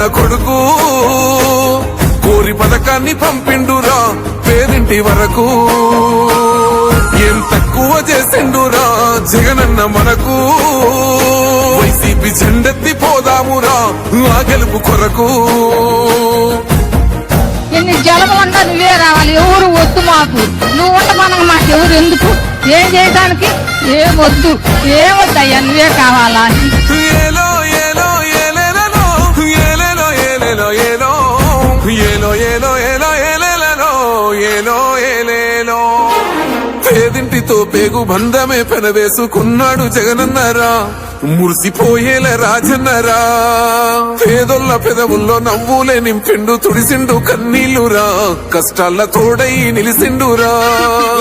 రాజన్న కొడుకు. కోరి పథకాన్ని పంపిండురా పేరింటి వరకు. ఏం తక్కువ చేసిండురా జగనన్న మనకు. వైసీపీ జెండెత్తి పోదామురా ఆ గెలుపు కొరకు. ఎన్ని జలముండా నువ్వే రావాలి ఎవరు వద్దు మాకు. నువ్వు ఉండమనగా మాకు ఎవరు ఎందుకు? ఏం చేయడానికి? ఏం వద్దు ఏం వద్దయ్యా నువ్వే కావాలా? ఎలో ఏలో ఏలో ఏలో ఏలేలో. పేదింటితో పేగు బంధమే పెనవేసుకున్నాడు జగనన్నరా. మురిసిపోయేల రాజన్నరా. పేదొల్ల పెదవుల్లో నవ్వులే నింపిండు తుడిసిండు కన్నీళ్ళురా కష్టాల తోడై నిలిసిండురా.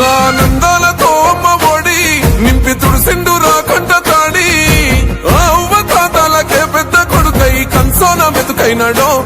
ఆనందాలతో అమ్మ ఒడి నింపి తుడిసిండురా కంట తాడి. ఆ అవ్వ తాతాలకే పెద్ద కొడుకై కంసోన మెతుకైనాడో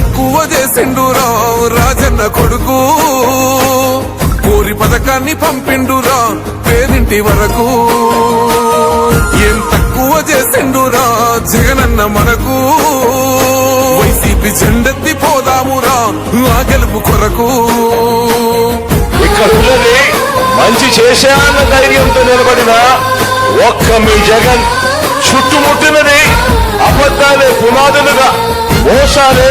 తక్కువ రావు రాజన్న కొడుకు. కోరి పథకాన్ని పంపిండురా పేరింటి వరకు. ఏం తక్కువ చేసిండురా జగనన్న మనకు. వైసీపీ జెండెత్తి పోదామురా ఆ గెలుపు కొరకు. ఇక్కడ ఉన్నది మంచి చేశాన్న ధైర్యంతో నిలబడిన ఒక్క మీ జగన్. చుట్టుముట్టినది అబద్ధాలే పునాదులుగా మోసాలే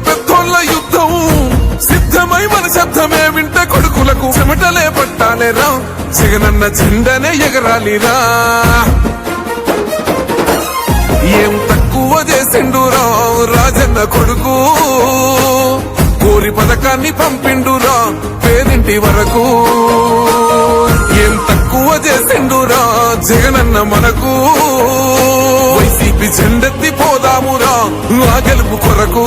చెమటలే పట్టాలేరా జగనన్న జెండనే ఎగరాలిరా ఏం తక్కువ చేసిండురా రాజన్న కొడుకు. కోరి పథకాన్ని పంపిండురా పేదింటి వరకు. ఏం తక్కువ చేసిండురా జగనన్న మనకు. వైసీపీ జెండెత్తి పోదామురా ఆ గెలుపు కొరకు.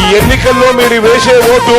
ఈ ఎన్నికల్లో మీరు వేసే ఓటు